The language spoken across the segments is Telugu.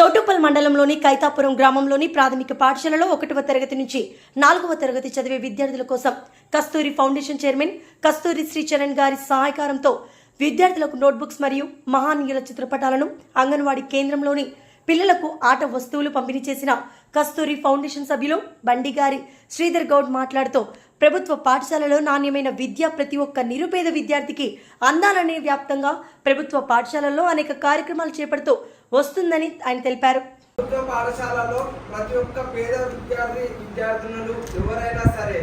మండలంలోని కైతాపురం గ్రామంలోని ప్రాథమిక పాఠశాలలో ఒకటవ తరగతి నుంచి నాలుగవ తరగతి చదివే విద్యార్థుల కోసం కస్తూరి ఫౌండేషన్ చైర్మన్ కస్తూరి శ్రీచరణ్ గారి సహాయకారంతో విద్యార్థులకు నోట్బుక్స్ మరియు మహానీయుల చిత్రపటాలను అంగన్వాడీ కేంద్రంలోని పిల్లలకు ఆట వస్తువులు పంపిణీ చేసిన కస్తూరి ఫౌండేషన్ సభ్యులు బండి గారి శ్రీధర్ గౌడ్ మాట్లాడుతూ ప్రభుత్వ పాఠశాలలో నాణ్యమైన విద్య ప్రతి ఒక్క నిరుపేద విద్యార్థికి అందాలనే వ్యాప్తంగా ప్రభుత్వ పాఠశాలల్లో అనేక కార్యక్రమాలు చేపడుతూ వస్తుందని ఆయన తెలిపారు. ప్రభుత్వ పాఠశాలలో ప్రతి ఒక్క పేద విద్యార్థి విద్యార్థినులు ఎవరైనా సరే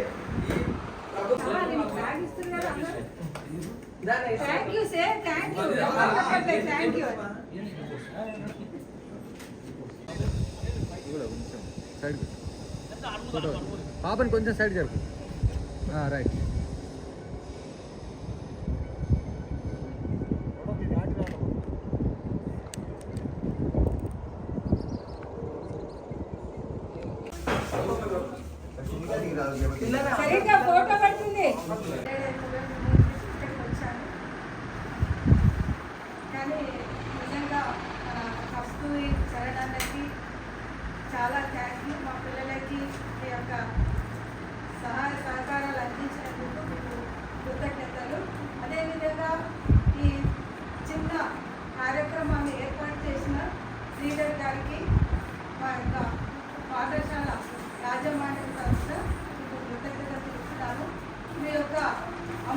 పాపని కొంచెం సైడ్ జరుపు రైట్. సరిగ్గా ఫోటో పడుతుంది కానీ నిజంగా మన కస్తూరి చరణానికి చాలా థ్యాంక్స్ మా పిల్లలకి మీ యొక్క సహాయ సహకారాలు అందించినందుకు మీకు కృతజ్ఞతలు. అదేవిధంగా ఈ చిన్న కార్యక్రమాన్ని ఏర్పాటు చేసిన శ్రీధర్ గారికి మా యొక్క పాఠశాల యాజమాన్య సంస్థ మీకు కృతజ్ఞతలు తెలుపుతున్నాను మీ యొక్క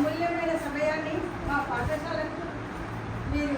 అమూల్యమైన సమయాన్ని మా పాఠశాలకు మీరు